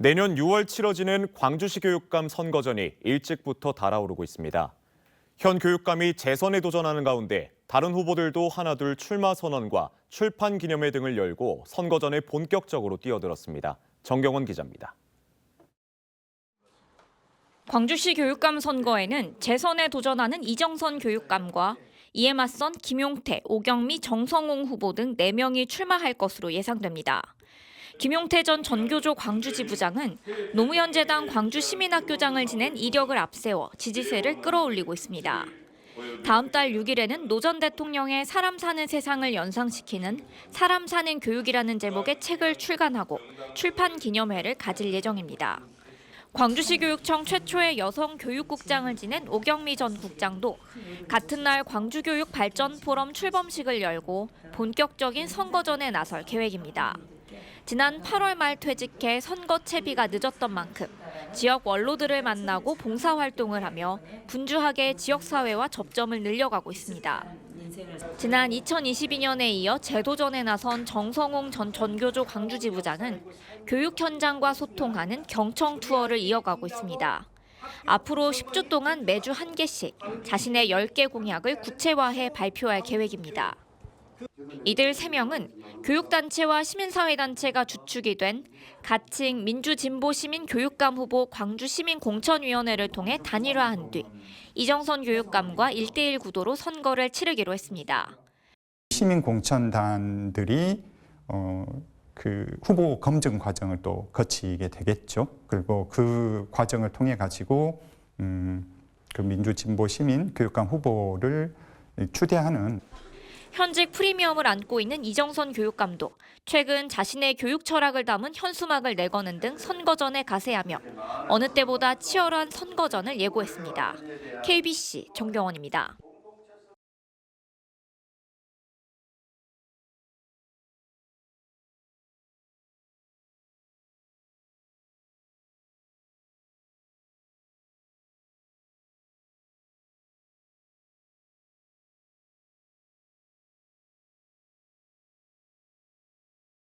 내년 6월 치러지는 광주시 교육감 선거전이 일찍부터 달아오르고 있습니다. 현 교육감이 재선에 도전하는 가운데 다른 후보들도 하나둘 출마 선언과 출판 기념회 등을 열고 선거전에 본격적으로 뛰어들었습니다. 정경원 기자입니다. 광주시 교육감 선거에는 재선에 도전하는 이정선 교육감과 이에 맞선 김용태, 오경미, 정성홍 후보 등 4명이 출마할 것으로 예상됩니다. 김용태 전 전교조 광주지 부장은 노무현 재단 광주 시민학교장을 지낸 이력을 앞세워 지지세를 끌어올리고 있습니다. 다음 달 6일에는 노 전 대통령의 사람 사는 세상을 연상시키는 사람 사는 교육이라는 제목의 책을 출간하고 출판 기념회를 가질 예정입니다. 광주시 교육청 최초의 여성 교육국장을 지낸 오경미 전 국장도 같은 날 광주교육 발전 포럼 출범식을 열고 본격적인 선거전에 나설 계획입니다. 지난 8월 말 퇴직해 선거 채비가 늦었던 만큼 지역 원로들을 만나고 봉사활동을 하며 분주하게 지역사회와 접점을 늘려가고 있습니다. 지난 2022년에 이어 재도전에 나선 정성홍 전 전교조 광주지부장은 교육 현장과 소통하는 경청 투어를 이어가고 있습니다. 앞으로 10주 동안 매주 한 개씩 자신의 10개 공약을 구체화해 발표할 계획입니다. 이들 3명은 교육단체와 시민사회단체가 주축이 된 가칭 민주진보시민교육감 후보 광주시민공천위원회를 통해 단일화한 뒤 이정선 교육감과 1대1 구도로 선거를 치르기로 했습니다. 시민 공천단들이 어, 그 후보 검증 과정을 또 거치게 되겠죠. 그리고 그 과정을 통해 가지고 음, 그 민주 진보 시민 교육감 후보를 추대하는 현직 프리미엄을 안고 있는 이정선 교육감도 최근 자신의 교육 철학을 담은 현수막을 내거는 등 선거전에 가세하며 어느 때보다 치열한 선거전을 예고했습니다. KBC 정경원입니다.